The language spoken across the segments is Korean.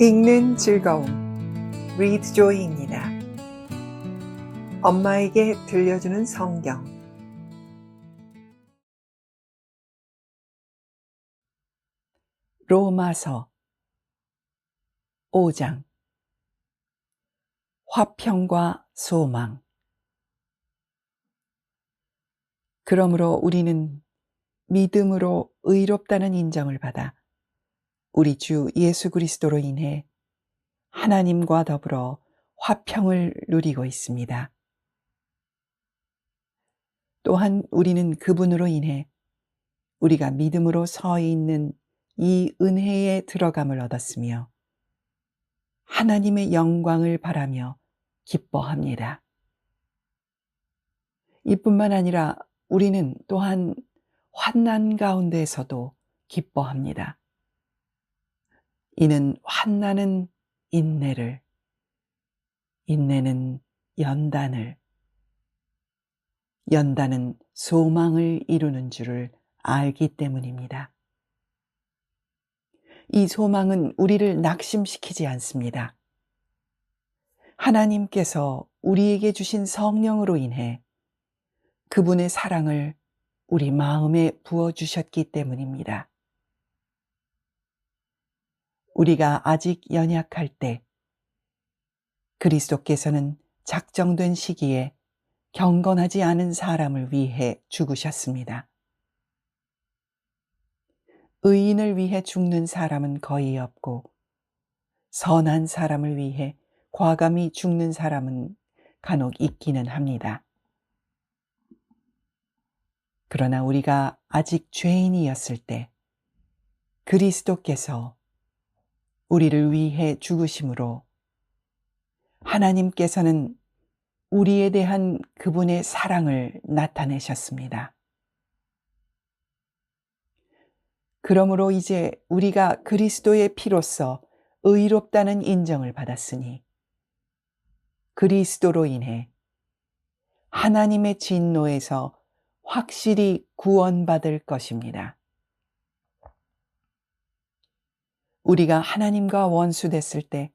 읽는 즐거움. 리드 조이입니다. 엄마에게 들려주는 성경. 로마서 5장. 화평과 소망. 그러므로 우리는 믿음으로 의롭다는 인정을 받아 우리 주 예수 그리스도로 인해 하나님과 더불어 화평을 누리고 있습니다. 또한 우리는 그분으로 인해 우리가 믿음으로 서 있는 이 은혜에 들어감을 얻었으며 하나님의 영광을 바라며 기뻐합니다. 이뿐만 아니라 우리는 또한 환난 가운데에서도 기뻐합니다. 이는 환난은 인내를, 인내는 연단을, 연단은 소망을 이루는 줄을 알기 때문입니다. 이 소망은 우리를 낙심시키지 않습니다. 하나님께서 우리에게 주신 성령으로 인해 그분의 사랑을 우리 마음에 부어주셨기 때문입니다. 우리가 아직 연약할 때 그리스도께서는 작정된 시기에 경건하지 않은 사람을 위해 죽으셨습니다. 의인을 위해 죽는 사람은 거의 없고 선한 사람을 위해 과감히 죽는 사람은 간혹 있기는 합니다. 그러나 우리가 아직 죄인이었을 때 그리스도께서 우리를 위해 죽으심으로 하나님께서는 우리에 대한 그분의 사랑을 나타내셨습니다. 그러므로 이제 우리가 그리스도의 피로써 의롭다는 인정을 받았으니 그리스도로 인해 하나님의 진노에서 확실히 구원받을 것입니다. 우리가 하나님과 원수 됐을 때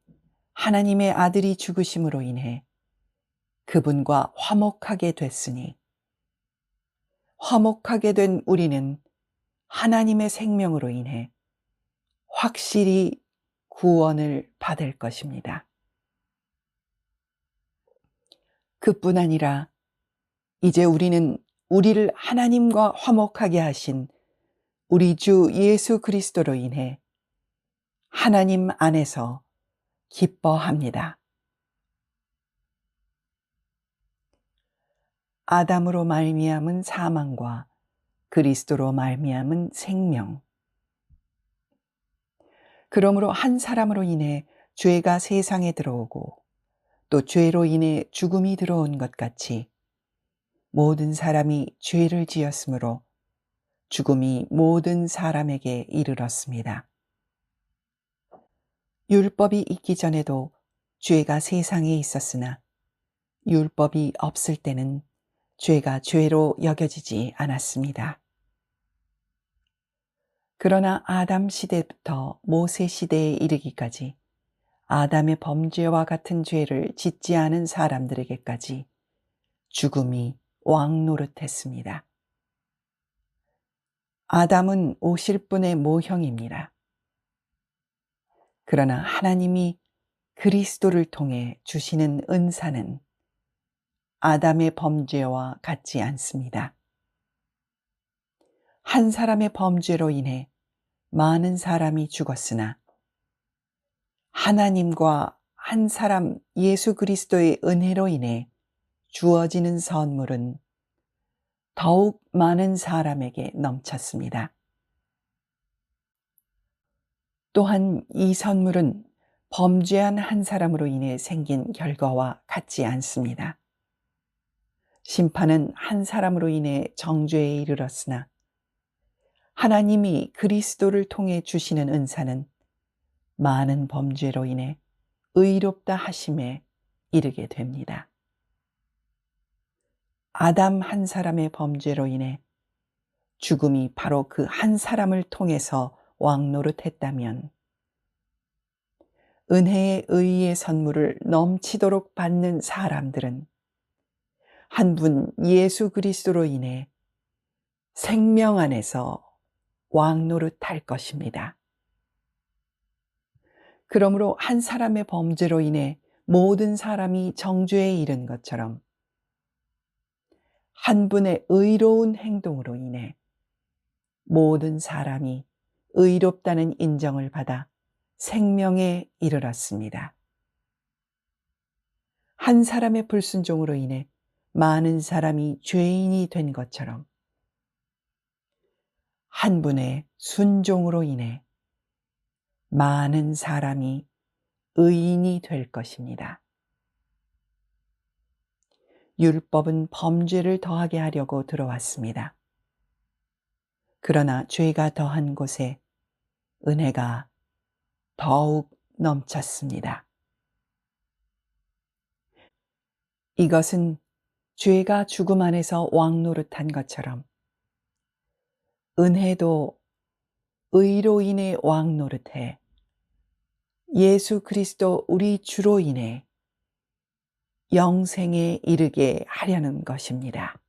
하나님의 아들이 죽으심으로 인해 그분과 화목하게 됐으니 화목하게 된 우리는 하나님의 생명으로 인해 확실히 구원을 받을 것입니다. 그뿐 아니라 이제 우리는 우리를 하나님과 화목하게 하신 우리 주 예수 그리스도로 인해 하나님 안에서 기뻐합니다. 아담으로 말미암은 사망과 그리스도로 말미암은 생명. 그러므로 한 사람으로 인해 죄가 세상에 들어오고 또 죄로 인해 죽음이 들어온 것 같이 모든 사람이 죄를 지었으므로 죽음이 모든 사람에게 이르렀습니다. 율법이 있기 전에도 죄가 세상에 있었으나 율법이 없을 때는 죄가 죄로 여겨지지 않았습니다. 그러나 아담 시대부터 모세 시대에 이르기까지 아담의 범죄와 같은 죄를 짓지 않은 사람들에게까지 죽음이 왕 노릇했습니다. 아담은 오실 분의 모형입니다. 그러나 하나님이 그리스도를 통해 주시는 은사는 아담의 범죄와 같지 않습니다. 한 사람의 범죄로 인해 많은 사람이 죽었으나 하나님과 한 사람 예수 그리스도의 은혜로 인해 주어지는 선물은 더욱 많은 사람에게 넘쳤습니다. 또한 이 선물은 범죄한 한 사람으로 인해 생긴 결과와 같지 않습니다. 심판은 한 사람으로 인해 정죄에 이르렀으나 하나님이 그리스도를 통해 주시는 은사는 많은 범죄로 인해 의롭다 하심에 이르게 됩니다. 아담 한 사람의 범죄로 인해 죽음이 바로 그 한 사람을 통해서 왕노릇 했다면 은혜의 의의 선물을 넘치도록 받는 사람들은 한 분 예수 그리스도로 인해 생명 안에서 왕노릇 할 것입니다. 그러므로 한 사람의 범죄로 인해 모든 사람이 정죄에 이른 것처럼 한 분의 의로운 행동으로 인해 모든 사람이 의롭다는 인정을 받아 생명에 이르렀습니다. 한 사람의 불순종으로 인해 많은 사람이 죄인이 된 것처럼 한 분의 순종으로 인해 많은 사람이 의인이 될 것입니다. 율법은 범죄를 더하게 하려고 들어왔습니다. 그러나 죄가 더한 곳에 은혜가 더욱 넘쳤습니다. 이것은 죄가 죽음 안에서 왕노릇한 것처럼 은혜도 의로 인해 왕노릇해 예수 그리스도 우리 주로 인해 영생에 이르게 하려는 것입니다.